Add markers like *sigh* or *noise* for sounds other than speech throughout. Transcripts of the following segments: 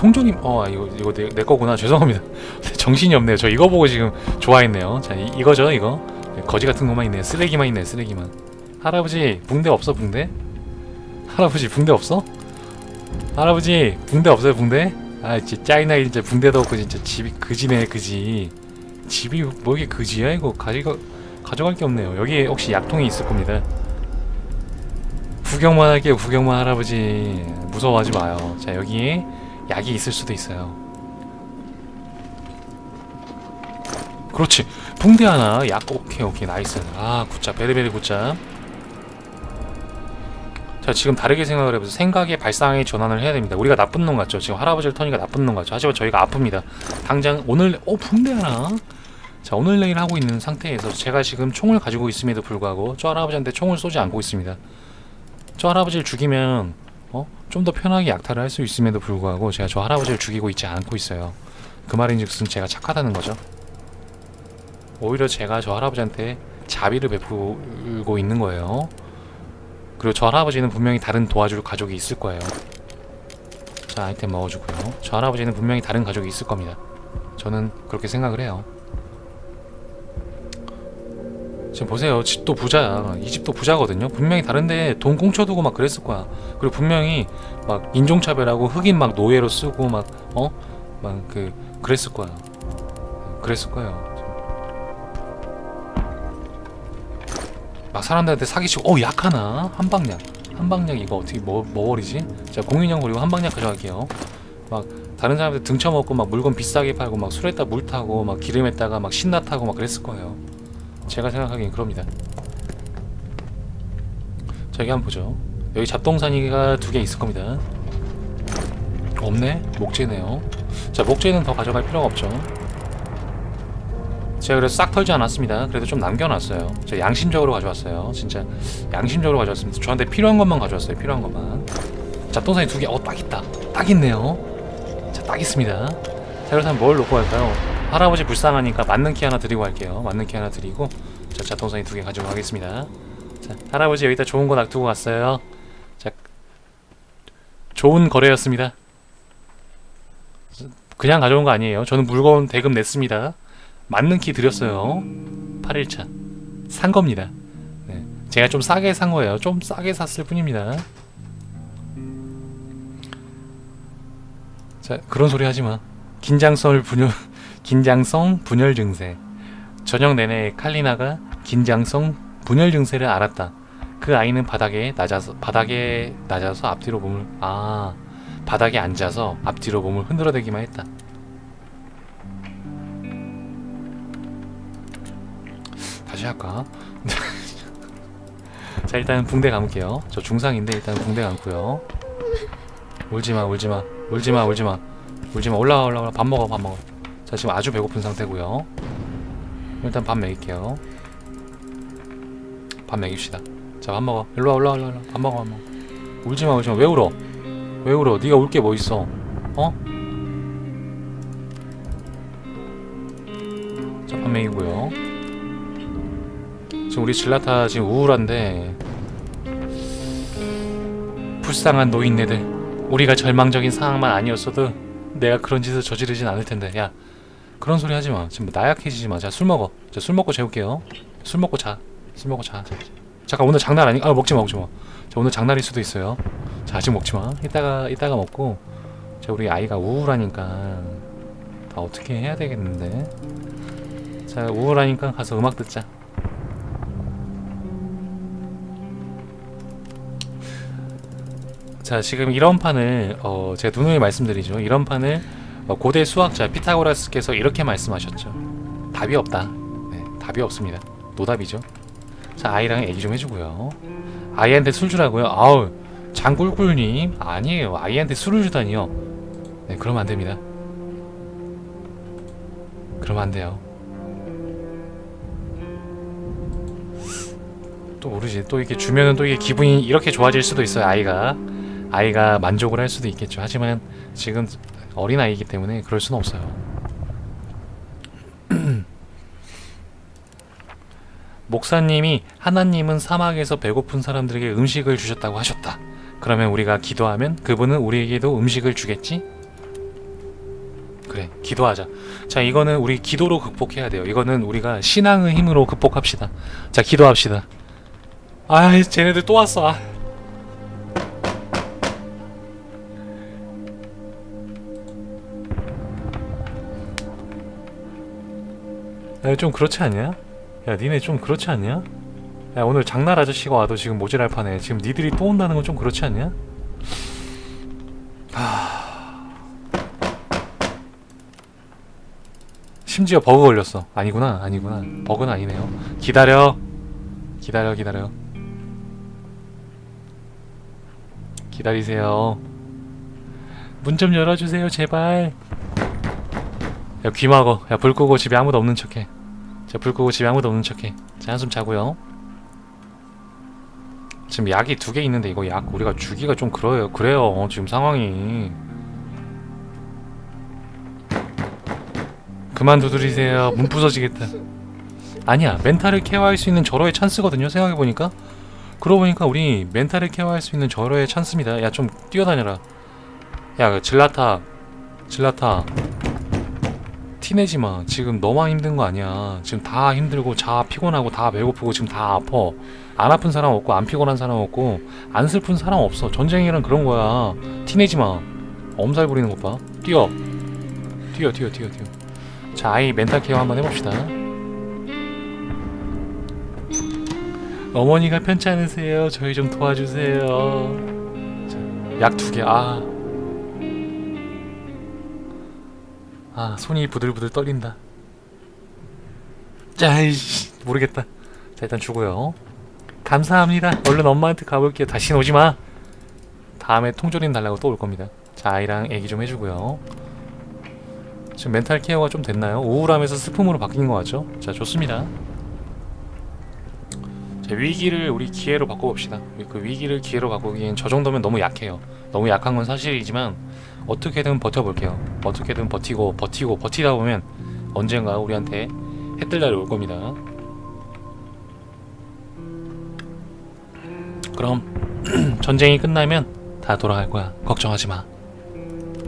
통조림 어 이거 이거 내, 내 거구나. *laughs* 죄송합니다. 정신이 없네요. 저 이거 보고 지금 좋아했네요. 자 이, 이거죠 이거? 네, 거지 같은 것만 있네. 쓰레기만 있네 쓰레기만. 할아버지 붕대 없어 붕대? 할아버지 붕대 없어? 할아버지 붕대 없어요 붕대? 아 진짜 짜이나 진짜 붕대도 없고 진짜 집이 그지네 그지. 집이 뭐 이게 그지야 이거? 가지가 가져갈 게 없네요. 여기 혹시 약통이 있을 겁니다. 구경만 할게요 구경만 할아버지. 무서워하지 마요. 자 여기에 약이 있을 수도 있어요. 그렇지. 붕대 하나 약 오케이 오케이. 나이스. 아 굿잡. 베리베리 굿잡. 자 지금 다르게 생각을 해보세요. 생각의 발상의 전환을 해야 됩니다. 우리가 나쁜 놈 같죠? 지금 할아버지를 터니까 나쁜 놈 같죠? 하지만 저희가 아픕니다. 당장 오늘 어 붕대 하나? 자 오늘 내일 하고 있는 상태에서 제가 지금 총을 가지고 있음에도 불구하고 저 할아버지한테 총을 쏘지 않고 있습니다. 저 할아버지를 죽이면 어? 좀 더 편하게 약탈을 할 수 있음에도 불구하고 제가 저 할아버지를 죽이고 있지 않고 있어요. 그 말인즉슨 제가 착하다는 거죠? 오히려 제가 저 할아버지한테 자비를 베풀고 있는 거예요. 그리고 저 할아버지는 분명히 다른 도와줄 가족이 있을 거예요. 자 아이템 먹어주고요. 저 할아버지는 분명히 다른 가족이 있을 겁니다. 저는 그렇게 생각을 해요 지금 보세요. 집도 부자야. 이 집도 부자거든요. 분명히 다른데 돈 꽁쳐두고 막 그랬을 거야. 그리고 분명히 막 인종차별하고 흑인 막 노예로 쓰고 막 어? 막 그 그랬을 거야. 그랬을 거예요. 막 사람들한테 사기치고 어 약 하나? 한방약. 한방약 이거 어떻게 뭐, 뭐 버리지? 자 공인형 버리고 한방약 가져갈게요. 막 다른 사람들 등쳐먹고 막 물건 비싸게 팔고 막 술에다 물 타고 막 기름에다가 막 신나 타고 막 그랬을 거예요 제가 생각하기엔 그럽니다. 자 여기 한번 보죠. 여기 잡동사니가 두 개 있을 겁니다. 없네? 목재네요. 자 목재는 더 가져갈 필요가 없죠. 제가 그래서 싹 털지 않았습니다. 그래도 좀 남겨놨어요. 제가 양심적으로 가져왔어요. 진짜 양심적으로 가져왔습니다. 저한테 필요한 것만 가져왔어요. 필요한 것만. 잡동사니 두 개 어 딱 있다. 딱 있네요. 자 딱 있습니다. 자 그렇다면 뭘 놓고 갈까요? 할아버지 불쌍하니까 맞는 키 하나 드리고 갈게요. 맞는 키 하나 드리고 자 잡동사니 두개 가지고 가겠습니다. 자 할아버지 여기다 좋은 거 놔두고 갔어요. 자 좋은 거래였습니다. 그냥 가져온 거 아니에요. 저는 물건 대금 냈습니다. 맞는 키 드렸어요. 8일차. 산 겁니다. 네. 제가 좀 싸게 산 거예요. 좀 싸게 샀을 뿐입니다. 자 그런 소리 하지 마. 긴장성을 분열 *laughs* 긴장성 분열 증세. 저녁 내내 칼리나가 긴장성 분열 증세를 알았다. 그 아이는 바닥에 낮아서 바닥에 낮아서 앞뒤로 몸을 아 바닥에 앉아서 앞뒤로 몸을 흔들어대기만 했다. 다시 할까? *laughs* 자 일단 붕대 감을게요. 저 중상인데 일단 붕대 감고요. 울지마 울지마 울지마 울지마. 울지마. 올라와 올라와. 밥 먹어 밥 먹어. 자 지금 아주 배고픈 상태고요. 일단 밥 먹일게요 밥 먹입시다. 자 밥 먹어. 일로와 올라와 올라와. 밥 먹어 밥 먹어. 울지마 울지마. 왜 울어? 왜 울어? 네가 울 게 뭐 있어? 어? 자 밥 먹이고요. 지금 우리 질라타 지금 우울한데 불쌍한 노인네들 우리가 절망적인 상황만 아니었어도 내가 그런 짓을 저지르진 않을 텐데. 야 그런 소리 하지 마. 지금 나약해지지 마자 술 먹어. 자 술 먹고 재울게요. 술 먹고 자 술 먹고 자, 자, 자. 잠깐 오늘 장난 아니 아 먹지 마 먹지 마 자 오늘 장날일 수도 있어요. 자 아직 먹지 마. 이따가 이따가 먹고. 자 우리 아이가 우울하니까 다 어떻게 해야 되겠는데? 자 우울하니까 가서 음악 듣자. 자 지금 이런 판을 어, 제가 누누이 말씀드리죠. 이런 판을 어, 고대 수학자 피타고라스께서 이렇게 말씀하셨죠. 답이 없다. 네, 답이 없습니다. 노답이죠 자 아이랑 얘기 좀 해주고요. 아이한테 술 주라고요? 아우 장꿀꿀님. 아니에요. 아이한테 술을 주다니요. 네 그러면 안 됩니다. 그러면 안 돼요. 또 모르지. 또 이렇게 주면은 또 이게 기분이 이렇게 좋아질 수도 있어요 아이가. 아이가 만족을 할 수도 있겠죠. 하지만 지금 어린 아이이기 때문에 그럴 수는 없어요. 목사님이 하나님은 사막에서 배고픈 사람들에게 음식을 주셨다고 하셨다. 그러면 우리가 기도하면 그분은 우리에게도 음식을 주겠지? 그래 기도하자 자 이거는 우리 기도로 극복해야 돼요 이거는 우리가 신앙의 힘으로 극복합시다 자 기도합시다 아 쟤네들 또 왔어 아. 야, 좀 그렇지 않냐? 야, 니네 좀 그렇지 않냐? 야, 오늘 장날 아저씨가 와도 지금 모질할 판에 지금 니들이 또 온다는 건 좀 그렇지 않냐? 심지어 버그 걸렸어. 아니구나, 아니구나. 버그는 아니네요. 기다려. 기다려, 기다려. 기다리세요. 문 좀 열어주세요, 제발. 야, 귀 막어. 야, 불 끄고 집에 아무도 없는 척해. 자, 불 끄고 집에 아무도 없는 척해. 자, 한숨 자고요. 지금 약이 두 개 있는데 이거 약 우리가 주기가 좀 그래요. 그래요. 지금 상황이. 그만 두드리세요. 문 부서지겠다. 아니야. 멘탈을 케어할 수 있는 절호의 찬스거든요. 생각해 보니까. 그러고 보니까 우리 멘탈을 케어할 수 있는 절호의 찬스입니다. 야, 좀 뛰어다녀라. 야, 그 질라타. 질라타. 티내지 마. 지금 너만 힘든 거 아니야. 지금 다 힘들고 다 피곤하고 다 배고프고 지금 다 아파. 안 아픈 사람 없고 안 피곤한 사람 없고 안 슬픈 사람 없어. 전쟁이란 그런 거야. 티내지 마. 엄살 부리는 것 봐. 뛰어. 뛰어 뛰어 뛰어 뛰어. 자, 아이 멘탈 케어 한번 해봅시다. 어머니가 편치 않으세요. 저희 좀 도와주세요. 약 두 개. 아. 아, 손이 부들부들 떨린다. 자, 이씨, 모르겠다. 자, 일단 주고요. 감사합니다. 얼른 엄마한테 가볼게요. 다시 오지 마. 다음에 통조림 달라고 또 올 겁니다. 자, 아이랑 애기 좀 해주고요. 지금 멘탈 케어가 좀 됐나요? 우울함에서 슬픔으로 바뀐 것 같죠? 자, 좋습니다. 자, 위기를 우리 기회로 바꿔봅시다. 그 위기를 기회로 바꾸기엔 저 정도면 너무 약해요. 너무 약한 건 사실이지만 어떻게든 버텨볼게요. 어떻게든 버티고 버티고 버티다 보면 언젠가 우리한테 해뜰 날이 올 겁니다. 그럼 *clears throat* 전쟁이 끝나면 다 돌아갈 거야. 걱정하지 마.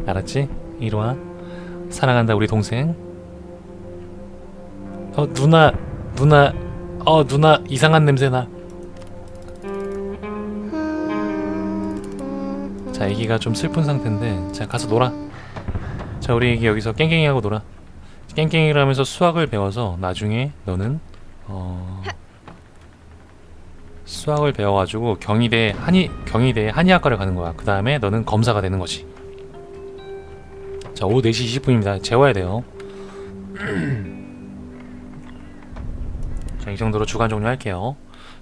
알았지? 이리 와. 사랑한다 우리 동생. 어 누나 누나 어 누나 이상한 냄새 나. 자 애기가 좀 슬픈 상태인데 자 가서 놀아. 자 우리 애기 여기서 깽깽이하고 놀아. 깽깽이를 하면서 수학을 배워서 나중에 너는 어 수학을 배워가지고 경희대 한의 경희대 한의학과를 가는 거야. 그 다음에 너는 검사가 되는 거지. 자 오후 4시 20분입니다. 재워야 돼요. *clears throat* 자 이 정도로 주간 종료할게요.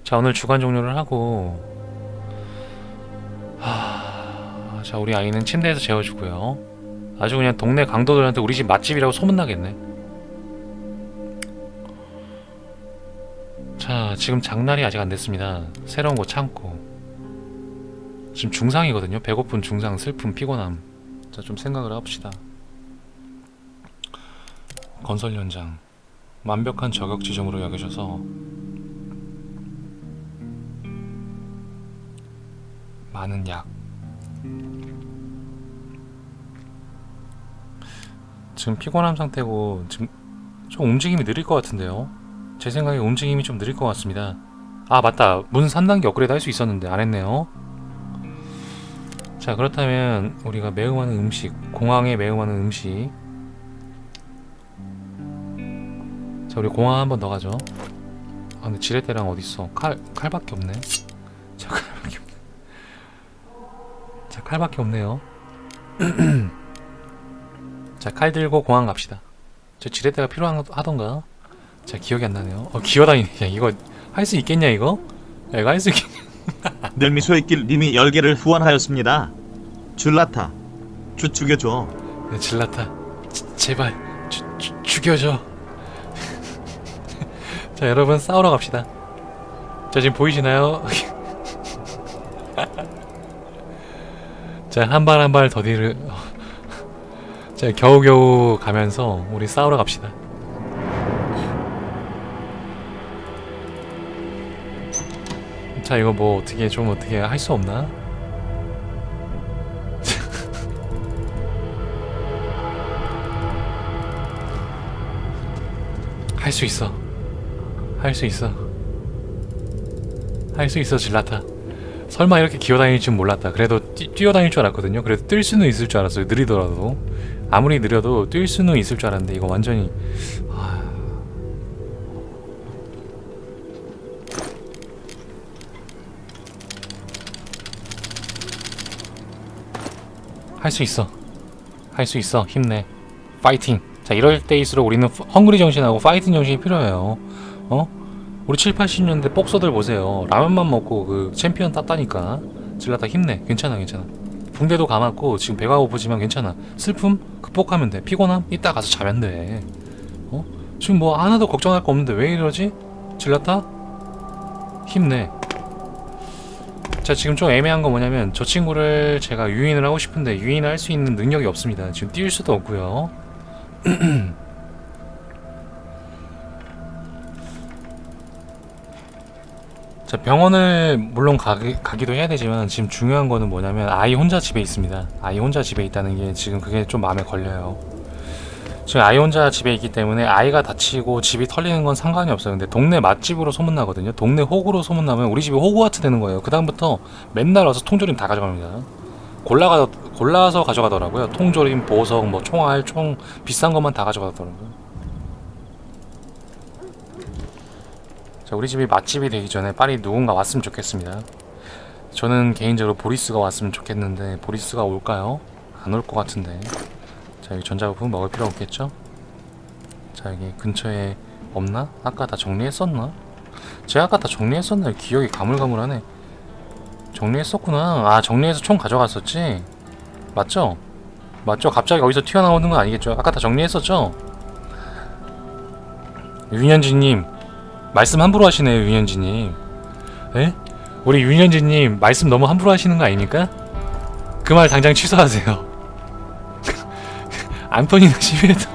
자 오늘 주간 종료를 하고 하... 자 우리 아이는 침대에서 재워주고요. 아주 그냥 동네 강도들한테 우리 집 맛집이라고 소문나겠네. 자, 지금 장날이 아직 안 됐습니다. 새로운 거 참고. 지금 중상이거든요. 배고픈 중상, 슬픔, 피곤함. 자, 좀 생각을 합시다. 건설 현장. 완벽한 저격 지점으로 여겨져서 많은 약. 지금 피곤함 상태고 지금 좀 움직임이 느릴 것 같은데요. 제 생각에 움직임이 좀 느릴 것 같습니다. 아 맞다 문 3단계 업그레이드 할 수 있었는데 안 했네요. 자 그렇다면 우리가 매음하는 음식 공항에 매음하는 음식 자 우리 공항 한번 더 가죠. 아 근데 지렛대랑 어디 있어? 칼 칼밖에 없네. 자 칼밖에 없네요. *clears throat* 자 칼 들고 공항 갑시다. 저 지렛대가 필요한 하던가? 자 기억이 안 나네요. 어 기어다니네. 야 이거 할 수 있겠냐 이거? 야 이거 할 수 있겠냐? *laughs* 늘미소의 길 님이 열개를 후원하였습니다. 줄라타 주 죽여줘. 야, 질라타 지- 제발 주, 주, 죽여줘. *laughs* 자 여러분 싸우러 갑시다. 자 지금 보이시나요? *laughs* 자한발 한 발 더디를 자 *laughs* 겨우겨우 가면서 우리 싸우러 갑시다. 자 이거 뭐 어떻게 좀 어떻게 할 수 없나? *laughs* 할 수 있어. 할 수 있어. 할 수 있어, 질라타. 설마 이렇게 기어다닐 줄 몰랐다. 그래도 뛰, 뛰어다닐 줄 알았거든요. 그래도 뛸 수는 있을 줄 알았어요. 느리더라도. 아무리 느려도 뛸 수는 있을 줄 알았는데 이거 완전히 할수 있어. 할 수 있어. 힘내. 파이팅. 자, 이럴 때일수록 우리는 프- 헝그리 정신하고 파이팅 정신이 필요해요. 어? 우리 7, 80년대 복서들 보세요. 라면만 먹고 그 챔피언 땄다니까. 질라다 힘내. 괜찮아, 괜찮아. 붕대도 감았고 지금 배가 고프지만 괜찮아. 슬픔 극복하면 돼. 피곤함 이따 가서 자면 돼. 어? 지금 뭐 하나도 걱정할 거 없는데 왜 이러지? 질라타? 힘내. 자 지금 좀 애매한 거 뭐냐면 저 친구를 제가 유인을 하고 싶은데 유인을 할 수 있는 능력이 없습니다. 지금 뛸 수도 없고요. *clears throat* 자 병원을 물론 가기, 가기도 해야 되지만 지금 중요한 거는 뭐냐면 아이 혼자 집에 있습니다. 아이 혼자 집에 있다는 게 지금 그게 좀 마음에 걸려요. 지금 아이 혼자 집에 있기 때문에 아이가 다치고 집이 털리는 건 상관이 없어요. 근데 동네 맛집으로 소문나거든요. 동네 호구로 소문나면 우리 집이 호구와트 되는 거예요. 그 다음부터 맨날 와서 통조림 다 가져갑니다. 골라가 골라서 가져가더라고요. 통조림, 보석, 뭐 총알, 총 비싼 것만 다 가져가더라고요. 자, 우리 집이 맛집이 되기 전에 빨리 누군가 왔으면 좋겠습니다. 저는 개인적으로 보리스가 왔으면 좋겠는데 보리스가 올까요? 안 올 것 같은데. 자, 여기 전자부품 먹을 필요 없겠죠? 자, 여기 근처에 없나? 아까 다 정리했었나? 제가 아까 다 정리했었나요? 기억이 가물가물하네. 정리했었구나. 아, 정리해서 총 가져갔었지? 맞죠? 맞죠? 갑자기 어디서 튀어나오는 건 아니겠죠? 아까 다 정리했었죠? 윤현진님, 말씀 함부로 하시네요, 윤현진님. 에? 우리 윤현진님, 말씀 너무 함부로 하시는 거 아닙니까? 그 말 당장 취소하세요. 안토니나 시베트.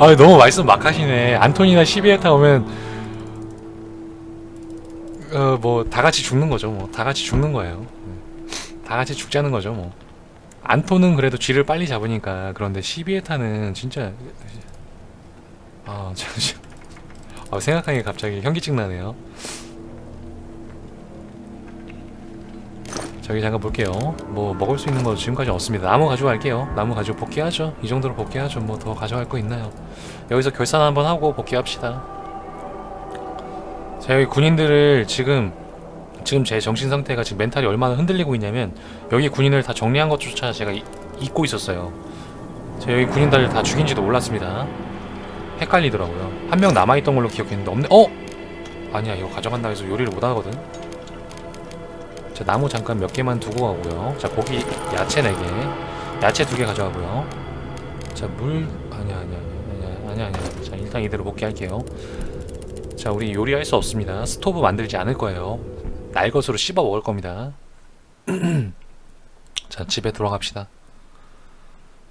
아 너무 말씀 막 하시네. 안토니나 시비에타 오면 어 뭐 다 같이 죽는 거죠. 뭐 다 같이 죽는 거예요. 네. 다 같이 죽자는 거죠. 뭐 안토는 그래도 쥐를 빨리 잡으니까 그런데 시비에타는 진짜 아 잠시 아, 생각하니 갑자기 현기증 나네요. 저기 잠깐 볼게요. 뭐 먹을 수 있는 거 지금까지 없습니다. 나무 가져갈게요. 나무 가지고 복귀하죠. 이 정도로 복귀하죠. 뭐 더 가져갈 거 있나요? 여기서 결산 한번 하고 복귀합시다. 자 여기 군인들을 지금 지금 제 정신 상태가 지금 멘탈이 얼마나 흔들리고 있냐면 여기 군인을 다 정리한 것조차 제가 이- 잊고 있었어요. 제가 여기 군인들을 다 죽인지도 몰랐습니다. 헷갈리더라고요. 한 명 남아있던 걸로 기억했는데 없네. 어? 아니야 이거 가져간다 해서 요리를 못 하거든. 자 나무 잠깐 몇 개만 두고 가고요. 자 고기 야채 4개, 야채 2개 가져가고요. 자물 아니야 아니야 아니야 아니야 아니야. 자 일단 이대로 복귀할게요. 자 우리 요리할 수 없습니다. 스토브 만들지 않을 거예요. 날 것으로 씹어 먹을 겁니다. *clears throat* 자 집에 돌아갑시다.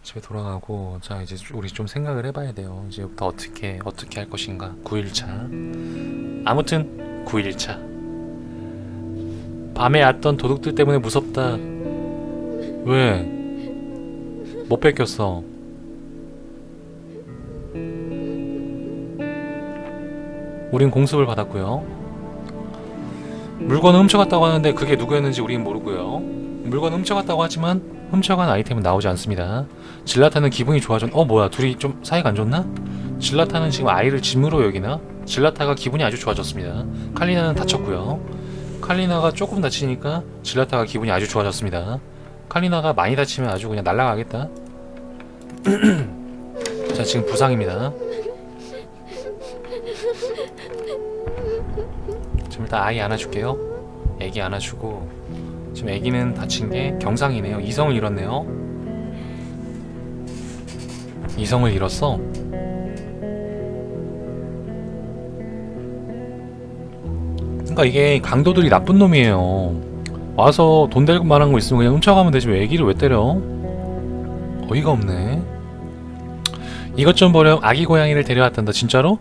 집에 돌아가고 자 이제 우리 좀 생각을 해봐야 돼요. 이제부터 어떻게 어떻게 할 것인가. 9일차. 아무튼 9일차. 밤에 왔던 도둑들 때문에 무섭다. 왜? 못 뺏겼어. 우린 공습을 받았고요. 물건을 훔쳐갔다고 하는데 그게 누구였는지 우린 모르고요. 물건 훔쳐갔다고 하지만 훔쳐간 아이템은 나오지 않습니다. 질라타는 기분이 좋아졌. 어 뭐야 둘이 좀 사이가 안 좋나? 질라타는 지금 아이를 짐으로 여기나? 질라타가 기분이 아주 좋아졌습니다. 칼리나는 다쳤고요. 칼리나가 조금 다치니까 질라타가 기분이 아주 좋아졌습니다. 칼리나가 많이 다치면 아주 그냥 날아가겠다. *clears throat* 자 지금 부상입니다. 지금 일단 아이 안아줄게요. 애기 안아주고 지금 애기는 다친 게 경상이네요. 이성을 잃었네요. 이성을 잃었어. 그러니까 이게 강도들이 나쁜 놈이에요. 와서 돈될 만한 거 있으면 그냥 훔쳐가면 되지 왜 애기를 왜 때려? 어이가 없네. 이것 좀 보렴 아기 고양이를 데려왔단다 진짜로?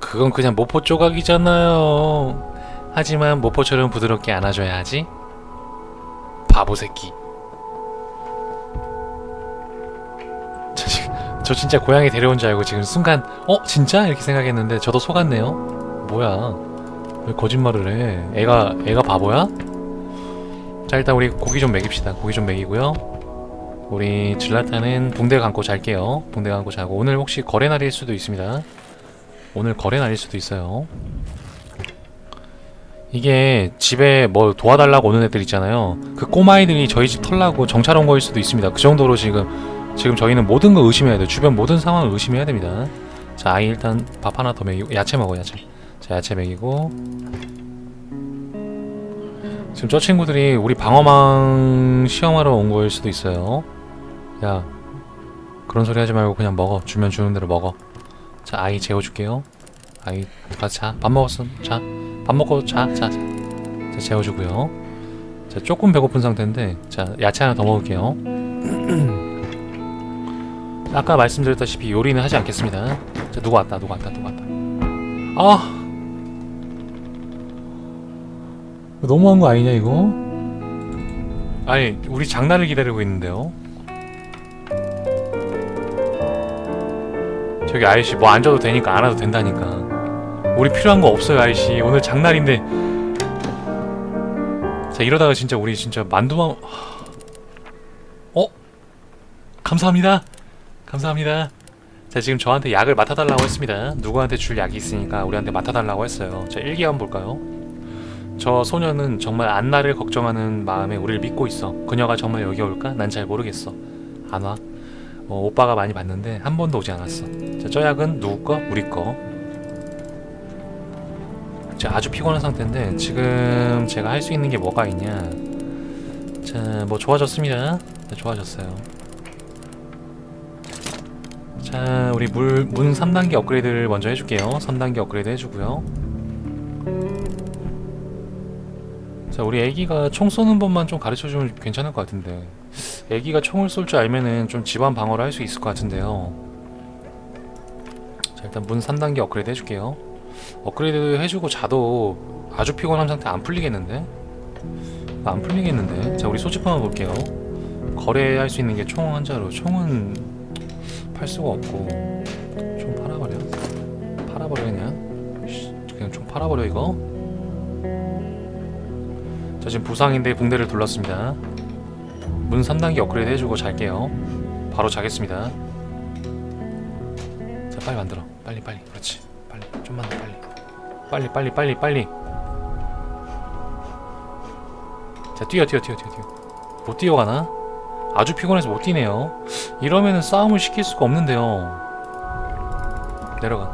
그건 그냥 모포 조각이잖아요. 하지만 모포처럼 부드럽게 안아줘야 하지. 바보 새끼. 저저 진짜 고양이 데려온 줄 알고 지금 순간 어 진짜 이렇게 생각했는데 저도 속았네요. 뭐야? 왜 거짓말을 해? 애가 애가 바보야? 자 일단 우리 고기 좀 먹입시다. 고기 좀 먹이고요. 우리 질라타는 붕대 감고 잘게요. 붕대 감고 자고 오늘 혹시 거래 날일 수도 있습니다. 오늘 거래 날일 수도 있어요. 이게 집에 뭐 도와달라고 오는 애들 있잖아요. 그 꼬마이들이 저희 집 털라고 정찰 온 거일 수도 있습니다. 그 정도로 지금 지금 저희는 모든 거 의심해야 돼요. 주변 모든 상황을 의심해야 됩니다. 자, 아이 일단 밥 하나 더 먹이고 야채 먹어 야채. 자, 야채 먹이고 지금 저 친구들이 우리 방어망 시험하러 온 거일 수도 있어요. 야, 그런 소리 하지 말고 그냥 먹어. 주면 주는 대로 먹어. 자, 아이 재워줄게요. 아이 가서 자. 밥 먹었어. 자. 밥 먹고 자, 자, 자. 자, 재워주고요. 자, 조금 배고픈 상태인데, 자, 야채 하나 더 먹을게요. *clears throat* 아까 말씀드렸다시피 요리는 하지 않겠습니다. 자, 누가 왔다, 누가 왔다, 누가 왔다. 아, 너무한 거 아니냐 이거? 아니, 우리 장난을 기다리고 있는데요. 저기 아저씨 뭐안 줘도 되니까 안 와도 된다니까. 우리 필요한 거 없어요 아이씨. 오늘 장날인데. 자 이러다가 진짜 우리 진짜 만두만 어? 감사합니다. 감사합니다. 자 지금 저한테 약을 맡아달라고 했습니다. 누구한테 줄 약이 있으니까 우리한테 맡아달라고 했어요. 자 일기 한번 볼까요? 저 소녀는 정말 안나를 걱정하는 마음에 우리를 믿고 있어. 그녀가 정말 여기 올까? 난 잘 모르겠어. 안와. 어, 오빠가 많이 봤는데 한 번도 오지 않았어. 자, 저 약은 누구 거? 우리 거 지금 아주 피곤한 상태인데 지금 제가 할 수 있는 게 뭐가 있냐? 자 뭐 좋아졌습니다. 네, 좋아졌어요. 자 우리 물, 문 3단계 업그레이드를 먼저 해줄게요. 3단계 업그레이드 해주고요. 자 우리 애기가 총 쏘는 법만 좀 가르쳐주면 괜찮을 것 같은데. 애기가 총을 쏠 줄 알면은 좀 집안 방어를 할 수 있을 것 같은데요. 자 일단 문 3단계 업그레이드 해줄게요 업그레이드 해주고 자도 아주 피곤한 상태 안 풀리겠는데? 아, 안 풀리겠는데? 자 우리 소지품 한번 볼게요. 거래할 수 있는 게 총 한자로. 총은 팔 수가 없고. 총 팔아버려. 팔아버려 그냥. 씨, 그냥 총 팔아버려 이거. 자 지금 부상인데 붕대를 둘렀습니다. 문 3단계 업그레이드 해주고 잘게요. 바로 자겠습니다. 자 빨리 만들어. 빨리 빨리. 그렇지 빨리 좀만 더 빨리. 빨리 빨리 빨리 빨리. 자 뛰어 뛰어 뛰어 뛰어 뛰어. 못 뛰어가나? 아주 피곤해서 못 뛰네요. 이러면은 싸움을 시킬 수가 없는데요. 내려가.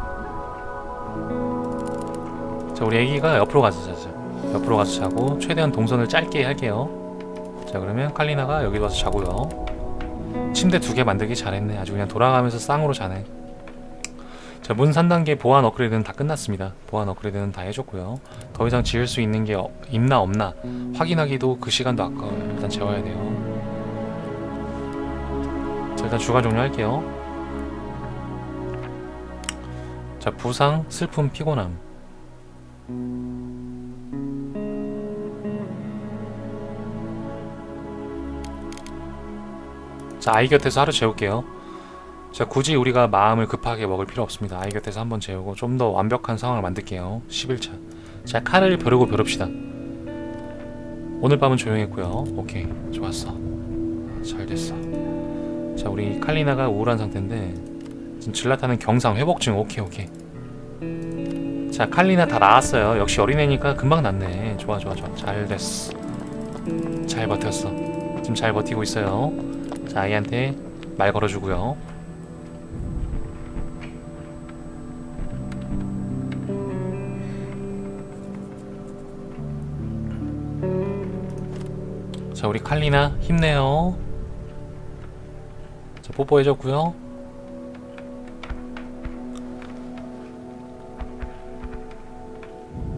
자 우리 애기가 옆으로 가서 자자. 옆으로 가서 자고 최대한 동선을 짧게 할게요. 자 그러면 칼리나가 여기 와서 자고요. 침대 두 개 만들기 잘했네. 아주 그냥 돌아가면서 쌍으로 자네 자, 문 3단계 보안 업그레이드는 다 끝났습니다. 보안 업그레이드는 다 해줬고요. 더 이상 지을 수 있는 게 어- 있나 없나 확인하기도 그 시간도 아까워요. 일단 재워야 돼요. 자, 일단 주간 종료할게요. 자, 부상, 슬픔, 피곤함. 자, 아이 곁에서 하루 재울게요. 자 굳이 우리가 마음을 급하게 먹을 필요 없습니다. 아이 곁에서 한번 재우고 좀 더 완벽한 상황을 만들게요. 11차. 자 칼을 벼르고 벼릅시다. 오늘 밤은 조용했고요. 오케이 좋았어. 잘 됐어. 자 우리 칼리나가 우울한 상태인데 지금 질라타는 경상 회복중. 오케이 오케이. 자 칼리나 다 나았어요. 역시 어린애니까 금방 낫네. 좋아 좋아 좋아. 잘 됐어. 잘 버텼어. 지금 잘 버티고 있어요. 자 아이한테 말 걸어주고요 자 우리 칼리나 힘내요. 자 뽀뽀해줬고요.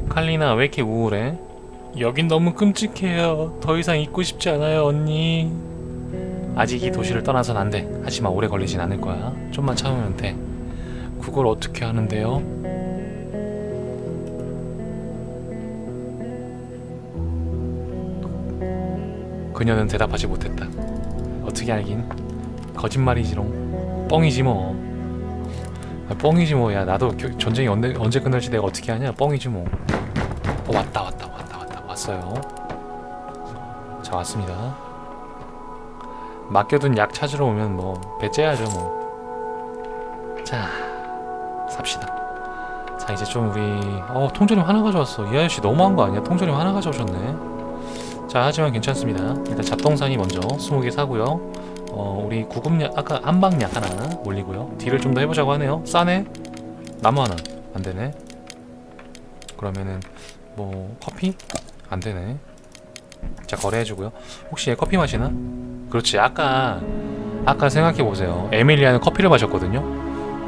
칼리나 왜 이렇게 우울해? 여긴 너무 끔찍해요. 더 이상 있고 싶지 않아요 언니. 아직 이 도시를 떠나선 안돼. 하지만 오래 걸리진 않을 거야. 좀만 참으면 돼. 그걸 어떻게 하는데요? 그녀는 대답하지 못했다. 어떻게 알긴? 거짓말이지롱. 뻥이지 뭐. 아, 뻥이지 뭐 야. 나도 겨- 전쟁이 언제 언제 끝날지 내가 어떻게 하냐. 뻥이지 뭐. 어, 왔다 왔다 왔다 왔다 왔어요. 자 왔습니다. 맡겨둔 약 찾으러 오면 뭐 배째야죠 뭐. 자 삽시다. 자 이제 좀 우리 어 통조림 하나 가져왔어. 이 아저씨 너무한 거 아니야? 통조림 하나 가져오셨네. 자 하지만 괜찮습니다. 일단 잡동사니 먼저 20개 사고요. 어 우리 구급약 아까 한방약 하나 올리고요. 딜을 좀 더 해보자고 하네요. 싸네. 나무 하나 안 되네. 그러면은 뭐 커피 안 되네. 자 거래해주고요. 혹시 얘 커피 마시나? 그렇지. 아까 아까 생각해 보세요. 에밀리아는 커피를 마셨거든요.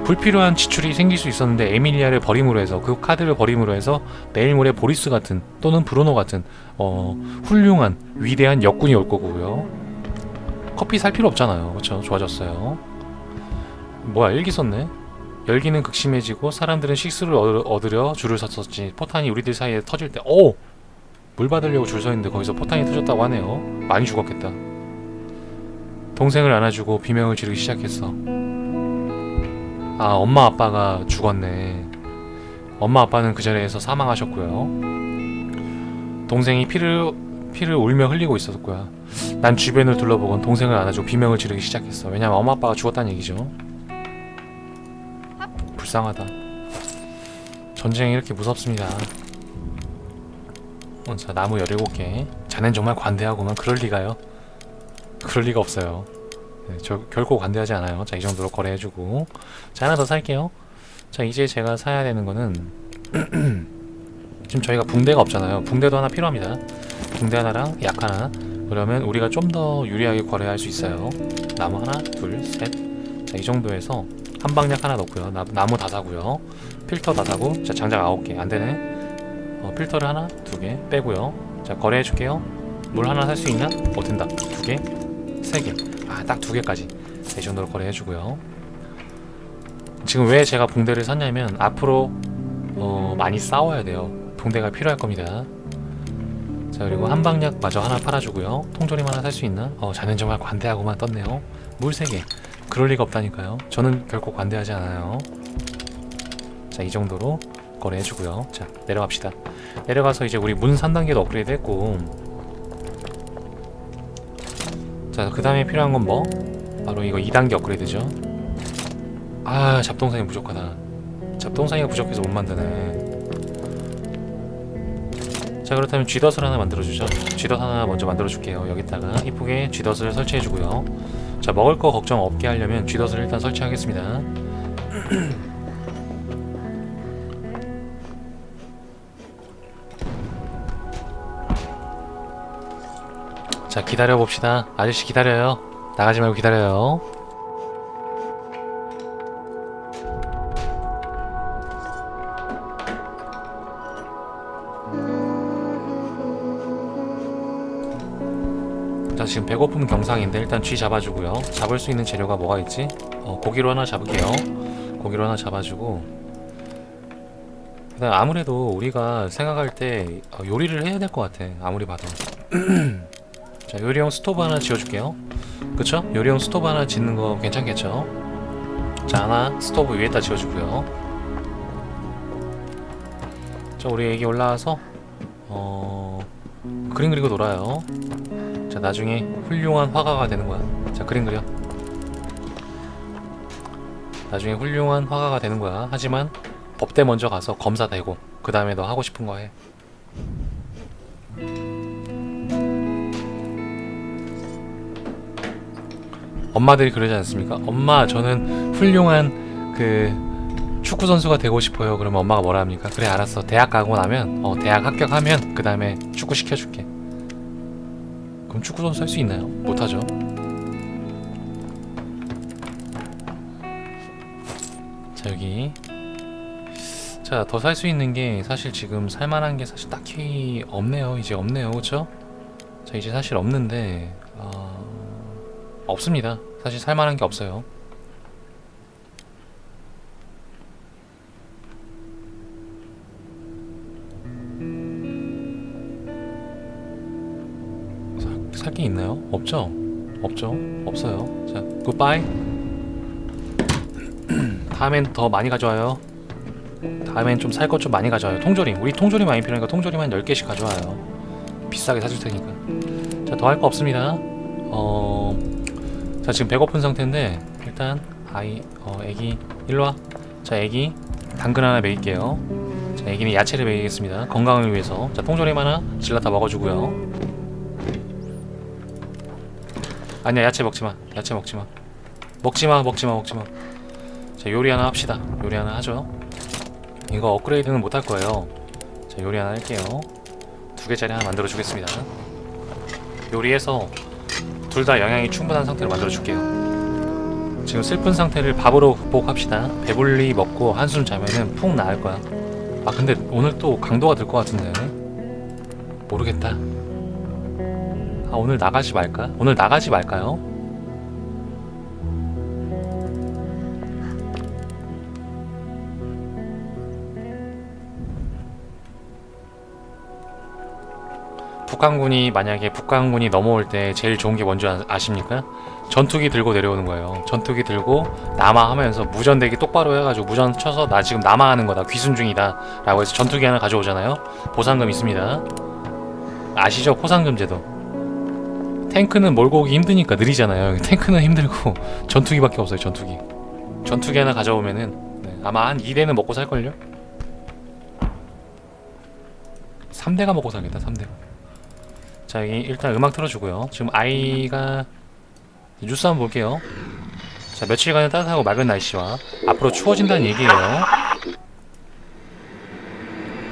불필요한 지출이 생길 수 있었는데 에밀리아를 버림으로 해서 그 카드를 버림으로 해서 내일 모레 보리스 같은 또는 브루노 같은 어 훌륭한 위대한 역군이 올 거고요. 커피 살 필요 없잖아요. 그렇죠? 좋아졌어요. 뭐야 일기 썼네. 열기는 극심해지고 사람들은 식수를 얻으- 얻으려 줄을 섰었지. 포탄이 우리들 사이에 터질 때, 오! 물 받으려고 줄 서 있는데 거기서 포탄이 터졌다고 하네요. 많이 죽었겠다. 동생을 안아주고 비명을 지르기 시작했어. 아, 엄마 아빠가 죽었네. 엄마 아빠는 그 자리에서 사망하셨고요. 동생이 피를 피를 울며 흘리고 있었고요. 난 주변을 둘러보곤 동생을 안아주고 비명을 지르기 시작했어. 왜냐면 엄마 아빠가 죽었다는 얘기죠. 불쌍하다. 전쟁이 이렇게 무섭습니다. 어, 자 나무 17개. 자넨 정말 관대하고만 그럴 리가요. 그럴 리가 없어요. 네, 저 결코 관대하지 않아요. 자 이 정도로 거래해주고 자 하나 더 살게요. 자 이제 제가 사야 되는 거는 *clears throat* 지금 저희가 붕대가 없잖아요. 붕대도 하나 필요합니다. 붕대 하나랑 약 하나. 그러면 우리가 좀 더 유리하게 거래할 수 있어요. 나무 하나, 둘, 셋. 자 이 정도에서 한방약 하나 넣고요. 나, 나무 다 사고요. 필터 다 사고. 자 장작 아홉 개. 안 되네. 어, 필터를 하나, 두 개 빼고요. 자 거래해 줄게요. 물 하나 살 수 있나? 어 된다. 두 개, 세 개. 아 딱 두 개까지. 이 정도로 거래해 주고요. 지금 왜 제가 붕대를 샀냐면 앞으로 어, 많이 싸워야 돼요. 붕대가 필요할 겁니다. 자 그리고 한방약 마저 하나 팔아주고요. 통조림 하나 살 수 있나? 어 자넨 정말 관대하고만 떴네요. 물세 개. 그럴 리가 없다니까요. 저는 결코 관대하지 않아요. 자 이 정도로 거래해주고요. 자 내려갑시다. 내려가서 이제 우리 문 3단계도 업그레이드 했고 자 그 다음에 필요한 건 뭐? 바로 이거 2단계 업그레이드죠. 아 잡동사니 부족하다. 잡동사니가 부족해서 못 만드네. 자 그렇다면 쥐덫을 하나 만들어주죠 쥐덫 하나 먼저 만들어줄게요 여기다가 이쁘게 쥐덫을 설치해주고요 자 먹을 거 걱정 없게 하려면 쥐덫을 일단 설치하겠습니다 *clears throat* 자 기다려봅시다. 아저씨 기다려요. 나가지 말고 기다려요. 자 지금 배고픔 경상인데 일단 쥐 잡아주고요. 잡을 수 있는 재료가 뭐가 있지? 어, 고기로 하나 잡을게요. 고기로 하나 잡아주고. 그다음 아무래도 우리가 생각할 때 어, 요리를 해야 될 것 같아. 아무리 봐도 *clears throat* 자 요리용 스토브 하나 지어줄게요. 그쵸? 요리용 스토브 하나 짓는 거 괜찮겠죠? 자 하나 스토브 위에다 지어주고요. 자 우리 애기 올라와서 어 그림 그리고 놀아요. 자 나중에 훌륭한 화가가 되는 거야. 자 그림 그려. 나중에 훌륭한 화가가 되는 거야. 하지만 법대 먼저 가서 검사 되고 그 다음에 너 하고 싶은 거해 엄마들이 그러지 않습니까? 엄마 저는 훌륭한 그 축구 선수가 되고 싶어요. 그러면 엄마가 뭐라 합니까? 그래 알았어. 대학 가고 나면 어 대학 합격하면 그 다음에 축구 시켜줄게. 그럼 축구 선수 할 수 있나요? 못하죠. 자 여기 자 더 살 수 있는 게 사실 지금 살만한 게 사실 딱히 없네요. 이제 없네요, 그렇죠? 자 이제 사실 없는데 어... 없습니다. 사실 살만한 게 없어요. 살 게 있나요? 없죠? 없죠? 없어요. 자, 굿바이. *clears throat* 다음엔 더 많이 가져와요. 다음엔 좀 살 것 좀 많이 가져와요. 통조림. 우리 통조림 많이 필요하니까 통조림 한 10개씩 가져와요. 비싸게 사줄 테니까. 자, 더 할 거 없습니다. 어... 자, 지금 배고픈 상태인데 일단 아이, 어, 애기 일로 와. 자, 애기 당근 하나 먹일게요. 자, 애기는 야채를 먹이겠습니다. 건강을 위해서. 자, 통조림 하나 질라 다 먹어주고요. 아니야, 야채 먹지 마. 야채 먹지 마. 먹지 마, 먹지 마, 먹지 마. 자, 요리 하나 합시다. 요리 하나 하죠. 이거 업그레이드는 못할 거예요. 자, 요리 하나 할게요. 두 개짜리 하나 만들어 주겠습니다. 요리해서 둘 다 영양이 충분한 상태로 만들어 줄게요. 지금 슬픈 상태를 밥으로 극복합시다. 배불리 먹고 한숨 자면은 푹 나을 거야. 아 근데 오늘 또 강도가 될 것 같은데 모르겠다. 아 오늘 나가지 말까? 오늘 나가지 말까요? 북한군이 만약에 북한군이 넘어올 때 제일 좋은 게 뭔지 아- 아십니까? 전투기 들고 내려오는 거예요. 전투기 들고 남하하면서 무전 대기 똑바로 해가지고 무전 쳐서 나 지금 남하하는 거다 귀순 중이다라고 해서 전투기 하나 가져오잖아요. 보상금 있습니다. 아시죠? 포상금 제도. 탱크는 몰고 오기 힘드니까 느리잖아요. 탱크는 힘들고 *laughs* 전투기밖에 없어요. 전투기. 전투기 하나 가져오면은 네, 아마 한 2대는 먹고 살걸요? 3대가 먹고 살겠다. 3대가. 자 일단 음악 틀어주고요. 지금 아이가 뉴스 한번 볼게요. 자 며칠간의 따뜻하고 맑은 날씨와 앞으로 추워진다는 얘기예요.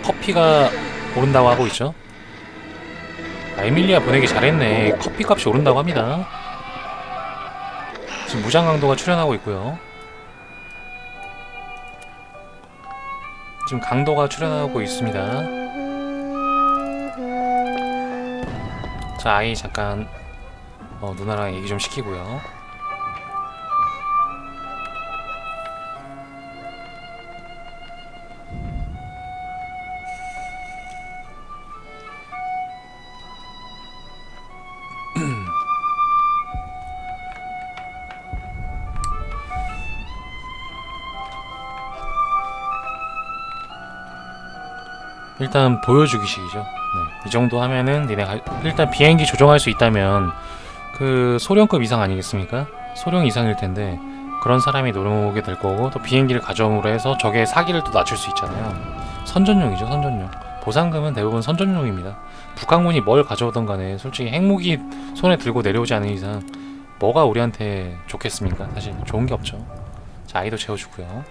커피가 오른다고 하고 있죠? 아, 에밀리아 보내기 잘했네. 커피 값이 오른다고 합니다. 지금 무장강도가 출현하고 있고요. 지금 강도가 출현하고 있습니다 자 아이 잠깐 어, 누나랑 얘기 좀 시키고요. *clears throat* 일단 보여주기식이죠. 네, 이 정도 하면은 니네 가, 일단 비행기 조종할 수 있다면 그 소령급 이상 아니겠습니까? 소령 이상일 텐데 그런 사람이 놀러오게 될 거고 또 비행기를 가져옴으로 해서 적의 사기를 또 낮출 수 있잖아요. 선전용이죠, 선전용. 보상금은 대부분 선전용입니다. 북한군이 뭘 가져오던 간에 솔직히 핵무기 손에 들고 내려오지 않은 이상 뭐가 우리한테 좋겠습니까? 사실 좋은 게 없죠. 자, 아이도 재워주고요.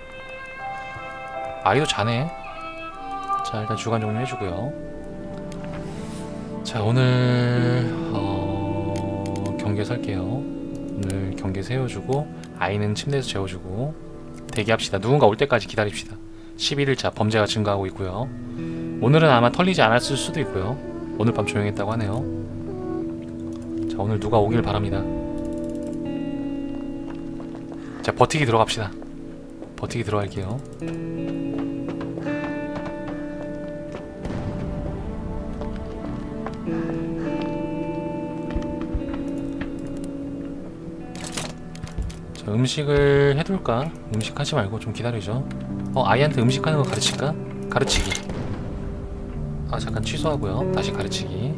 아이도 자네. 자, 일단 주간 종료 해주고요. 자, 오늘 어, 경계 설게요. 오늘 경계 세워주고 아이는 침대에서 재워주고 대기합시다. 누군가 올 때까지 기다립시다. 11일차 범죄가 증가하고 있고요. 오늘은 아마 털리지 않았을 수도 있고요. 오늘 밤 조용했다고 하네요. 자, 오늘 누가 오길 바랍니다. 자, 버티기 들어갑시다. 버티기 들어갈게요. 음식을 해둘까? 음식 하지 말고 좀 기다리죠. 어, 아이한테 음식 하는 거 가르칠까? 가르치기. 아, 잠깐 취소하고요. 다시 가르치기.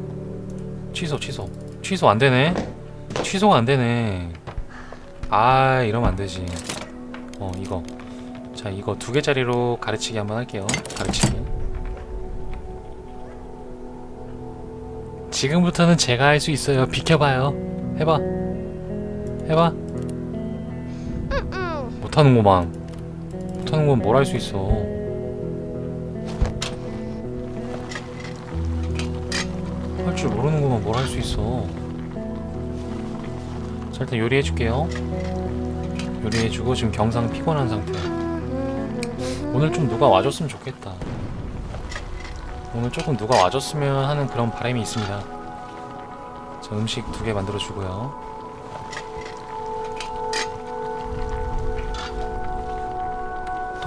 취소, 취소. 취소 안 되네. 취소가 안 되네. 아, 이러면 안 되지. 어, 이거. 자, 이거 두 개짜리로 가르치기 한번 할게요. 가르치기. 지금부터는 제가 할 수 있어요. 비켜봐요. 해봐. 해봐. 못하는구만. 못하는 건 뭘 할 수 있어. 할 줄 모르는구만 뭘 할 수 있어. 자 일단 요리해줄게요. 요리해주고 지금 경상 피곤한 상태야. 오늘 좀 누가 와줬으면 좋겠다. 오늘 조금 누가 와줬으면 하는 그런 바람이 있습니다. 자 음식 두 개 만들어주고요.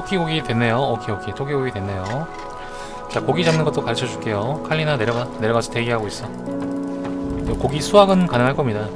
토끼고기 됐네요. 오케이 오케이 토끼고기 됐네요. 자 고기 잡는 것도 가르쳐 줄게요. 칼리나 내려가 내려가서 대기하고 있어. 고기 수확은 가능할 겁니다.